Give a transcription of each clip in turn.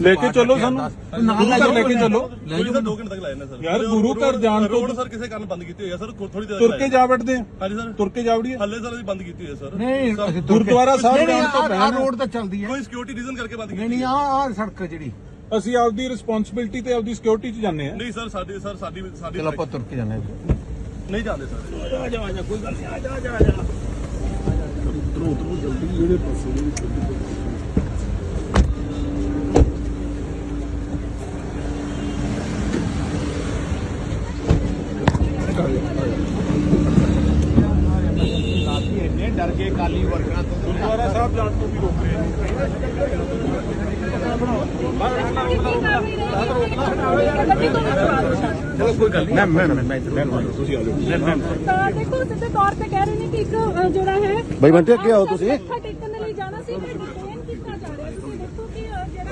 ਲੈ ਕੇ ਚੱਲੋ ਸਾਨੂੰ। ਨਾਲ ਗੁਰੂ ਘਰ ਜਾਓ ਲੈ ਕੇ ਚੱਲੋ। ਲੈ ਕੋਈ ਸਰ 2 ਘੰਟੇ ਤੱਕ ਲਾਏ ਨੇ ਸਰ। ਯਾਰ, ਗੁਰੂ ਘਰ ਜਾਣ ਤੋਂ- ਰੋਡ ਸਰ ਕਿਸੇ ਕਾਰਨ ਬੰਦ ਕੀਤੀ ਹੋਈ ਹੈ ਸਰ ਥੋੜੀ ਦੇਰ ਤੁਰ ਕੇ ਜਾ ਵੜਦੇ ਆ। ਹਾਂਜੀ ਸਰ। ਤੁਰ ਕੇ ਜਾ ਵੜੀਏ ਹੱਲੇ ਸਰ ਅਸੀਂ ਬੰਦ ਕੀਤੀ ਹੋਈ ਹੈ ਸਰ। ਨਹੀਂ ਅਸੀਂ ਕੇ- ਗੁਰਦੁਆਰਾ ਸਾਹਿਬ ਨਹੀਂ, ਨਹੀਂ, ਜਾਣ ਤੋਂ ਪਹਿਲਾਂ- ਰੋਡ ਤਾਂ ਚੱਲਦੀ ਹੈ। ਕੋਈ ਸਿਕਿਉਰਿਟੀ ਰੀਜ਼ਨ ਕਰਕੇ ਬੰਦ ਨਹੀਂ ਕੀਤੀ ਨਹੀਂ ਆਹ ਆਹ ਸੜਕ ਜਿਹੜੀ। ਅਸੀਂ ਆਪਦੀ ਰਿਸਪੌਂਸਿਬਿਲਟੀ ਤੇ ਆਪਦੀ ਸਿਕਿਉਰਿਟੀ 'ਚ ਜਾਂਦੇ ਆ ਨਹੀਂ ਸਰ ਸਾਡੀ ਸਰ ਸਾਡੀ ਸਾਡੀ ਚਲੋ ਆਪਾਂ ਤੁਰ ਕੇ ਜਾਣਾ ਹੈ। ਨਹੀਂ ਜਾਂਦੇ ਸਰ। ਇੰਨੇ ਡਰ ਗਏ ਕਾਲੀ ਵਰਕਰਾਂ ਤੋਂ ਗੁਰਦੁਆਰਾ ਸਾਹਿਬ ਜਾਣ ਤੋਂ ਵੀ ਰੋਕ ਰਹੇ ਨੇ ਚਲੋ ਕੋਈ ਗੱਲ ਨਹੀਂ ਮੈਂ ਮੈਂ ਮੈਂ ਤੁਸੀਂ ਆ ਜਾਓ ਤਾਂ ਦੇਖੋ ਸਿੱਧੇ ਤੌਰ ਤੇ ਕਹਿ ਰਹੇ ਨੇ ਕਿ ਇੱਕ ਅ, ਜਿਹੜਾ ਹੈ ਬਈ ਬੰਟੇ, ਅੱਗੇ ਆਓ ਤੁਸੀਂ। ਮੱਥਾ ਟੇਕਣ ਦੇ ਲਈ ਜਾਣਾ ਸੀ ਮੈਂ ਡਿਟੇਨ ਕੀਤਾ ਜਾ ਰਿਹਾ ਤੁਸੀਂ ਦੇਖੋ ਕਿ ਅ, ਜਿਹੜਾ ਸਰ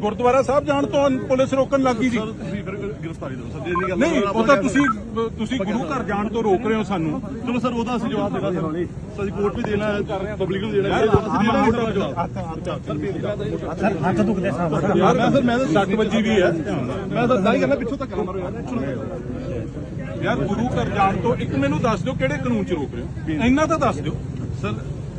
ਗੁਰਦੁਆਰਾ ਸਾਹਿਬ ਜਾਣ ਤੋਂ ਪੁਲਿਸ ਰੋਕਣ ਲੱਗੀ ਜੀ। ਸਰ ਤੁਸੀਂ ਫਿਰ ਗ੍ਰਿਫਤਾਰੀ ਦਿਓ ਸਰ ਜੇ ਨਹੀਂ ਗੱਲ ਨਹੀਂ ਉਹ ਤਾਂ ਤੁਸੀਂ ਤੁਸੀਂ ਗੁਰੂ ਘਰ ਜਾਣ ਤੋਂ ਰੋਕ ਰਹੇ ਹੋ ਸਾਨੂੰ। ਚਲੋ ਸਰ ਉਹਦਾ ਅਸੀਂ ਜਵਾਬ ਦੇਣਾ ਸਰ। ਅਸੀਂ ਕੋਰਟ ਵੀ ਦੇਣਾ ਹੈ ਪਬਲਿਕ ਨੂੰ ਦੇਣਾ ਹੈ। ਅਸੀਂ ਦੇਣਾ ਮੋਟਾ ਜਵਾਬ। ਹੱਥ ਦੁਖਦੇ ਸਾਹਿਬ ਯਾਰ ਮੈਂ ਸਰ ਮੈਂ ਤਾਂ 60 ਵਜੇ ਵੀ ਹੈ। ਮੈਂ ਤਾਂ ਦਾਈ ਕਰਨਾ ਪਿੱਛੋਂ ਤੱਕ ਮਾਰੋ ਯਾਰ। ਯਾਰ ਗੁਰੂ ਘਰ ਜਾਣ ਤੋਂ ਇੱਕ ਮੈਨੂੰ ਦੱਸ ਦਿਓ ਕਿਹੜੇ ਕਾਨੂੰਨ 'ਚ ਰੋਕ ਰਹੇ ਹੋ। ਇੰਨਾ ਤਾਂ ਦੱਸ ਦਿਓ। ਸਰ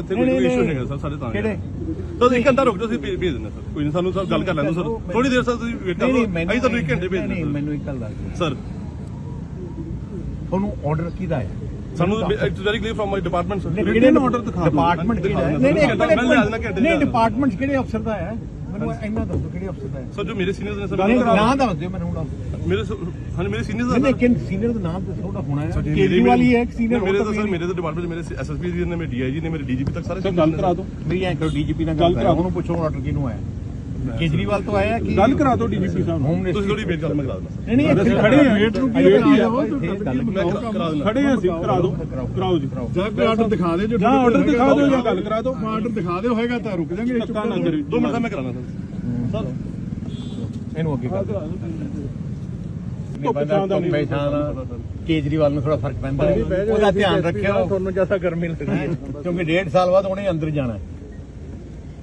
ਇੱਥੇ ਨਹੀਂ, ਕੋਈ ਨਹੀਂ, ਇਸ਼ੂ ਨਹੀਂ। ਹੈਗਾ ਸਰ ਸਾਡੇ ਤਾਂ ਕਿਹੜੇ? ਸਰ ਇੱਕ ਘੰਟਾ ਰੁਕ ਜਾਓ ਅਸੀਂ ਭੇਜ ਭੇਜ ਦਿੰਦੇ ਸਰ। ਕੋਈ ਨਹੀਂ ਸਾਨੂੰ ਸਰ ਗੱਲ ਕਰ ਲੈਣ ਦਿਓ ਸਰ। ਥੋੜੀ ਦੇਰ ਸਰ ਤੁਸੀਂ ਵੇਟ ਨਹੀਂ ਕਰੋ ਨਹੀਂ ਅਸੀਂ ਤੁਹਾਨੂੰ ਇੱਕ ਘੰਟੇ ਭੇਜ ਨਹੀਂ ਦਿੰਦੇ ਮੈਨੂੰ ਇੱਕ ਗੱਲ ਦੱਸ। ਸਰ। ਤੁਹਾਨੂੰ ਆਰਡਰ ਕਿਹਦਾ ਹੈ? ਸਾਨੂੰ it's very clear from my department sir ਕਿਹੜੇ order ਦਿਖਾ ਦਿਓ? ਡਿਪਾਰਟਮੈਂਟ ਕਿਹੜਾ ਹੈ? ਨਹੀਂ ਨਹੀਂ ਨਹੀਂ। ਡਿਪਾਰਟਮੈਂਟ ਕਿਹੜੇ ਅਫਸਰ ਦਾ ਹੈ? ਮੈਨੂੰ ਇੰਨਾ ਦੱਸੋ ਕਿਹੜੇ ਅਫਸਰ ਦਾ ਹੈ? ਸਰ ਜੋ ਮੇਰੇ ਸੀਨੀਅਰਸ ਨੇ ਸਰ ਨਹੀਂ ਮੇਰੇ- ਨਾਂ ਦੱਸ ਦਿਓ ਮੈਨੂੰ ਹੁਣ ਮੇਰੇ ਹਾਂਜੀ ਮੇਰੇ ਸੀਨੀਅਰਸ ਨੇ ਕਿਨ ਸੀਨੀਅਰ ਦਾ ਨਾਮ ਦੱਸੋ ਉਹਦਾ ਹੋਣਾ ਹੈ। ਸਰ ਕੇਜਰੀਵਾਲ ਹੀ ਹੈ ਇੱਕ senior ਮੇਰੇ ਤਾਂ ਤਾਂ ਸਰ ਮੇਰੇ ਤਾਂ ਡਿਪਾਰਟਮੈਂਟ ਮੇਰੇ ਐਸਐਸਪੀ ਜੀ ਨੇ ਮੇਰੇ ਡੀਆਈਜੀ ਨੇ ਮੇਰੇ ਡੀਜੀਪੀ ਤੱਕ ਸਾਰੇ ਸਰ ਗੱਲ ਕਰਾ ਦਿਓ। ਮੇਰੀ ਐਂ ਕਰੋ ਡੀਜੀਪੀ ਨਾਲ ਗੱਲ ਗੱਲ ਕਰਾ ਕਰਾਓ। ਦਿਓ। ਉਹਨੂੰ ਪੁੱਛੋ ਆਰਡਰ ਕਿਹਨੂੰ ਆਇਆ। ਕੇਜਰੀਵਾਲ ਤੋਂ ਆਇਆ ਕਿ ਗੱਲ ਕਰਾ ਦਿਓ ਡੀਜੀਪੀ ਸਾਹਿਬ ਨੂੰ। ਤੁਸੀਂ ਥੋੜੀ ਵੇਟ ਕਰ ਮੈਂ ਕਰਾ ਦਿੰਦਾ। ਨਹੀਂ ਨਹੀਂ ਅਸੀਂ ਖੜੇ ਹਾਂ। ਵੇਟ ਨੂੰ ਕੀ ਆ। ਆ ਕਰਾ- ਕਰਾ ਦਿੰਦਾ। ਖੜੇ ਹਾਂ ਅਸੀਂ ਕਰਾ ਦਿਓ। ਕਰਾਓ। ਜੀ ਜਾਂ ਕੋਈ ਆਰਡਰ ਦਿਖਾ ਦੇ ਜੋ ਆਰਡਰ ਦਿਖਾ ਦਿਓ ਜਾਂ ਗੱਲ ਕਰਾ ਦਿਓ। ਆਰਡਰ ਦਿਖਾ ਦਿਓ ਹੋਏਗਾ ਤਾਂ ਰੁਕ ਜਾਾਂਗੇ ਧੱਕਾ ਨਾ ਕਰਿਓ ਦੋ ਮਿੰਟ ਦਾ ਮੈਂ ਕਰਾਣਾ ਸਰ। ਇਹਨੂੰ ਅੱਗੇ ਕਰ ਦਿਓ। ਦਾ ਦਾ। ਕੇਜਰੀਵਾਲ ਨੂੰ ਥੋੜਾ ਫ਼ਰਕ ਪੈਂਦਾ। ਉਹਦਾ ਧਿਆਨ ਰੱਖਿਓ। ਤੁਹਾਨੂੰ ਜ਼ਿਆਦਾ ਗਰਮੀ ਲੱਗਦੀ ਹੈ। ਕਿਉਂਕਿ ਡੇਢ ਸਾਲ ਬਾਅਦ ਉਹਨੇ ਅੰਦਰ ਜਾਣਾ ਹੈ।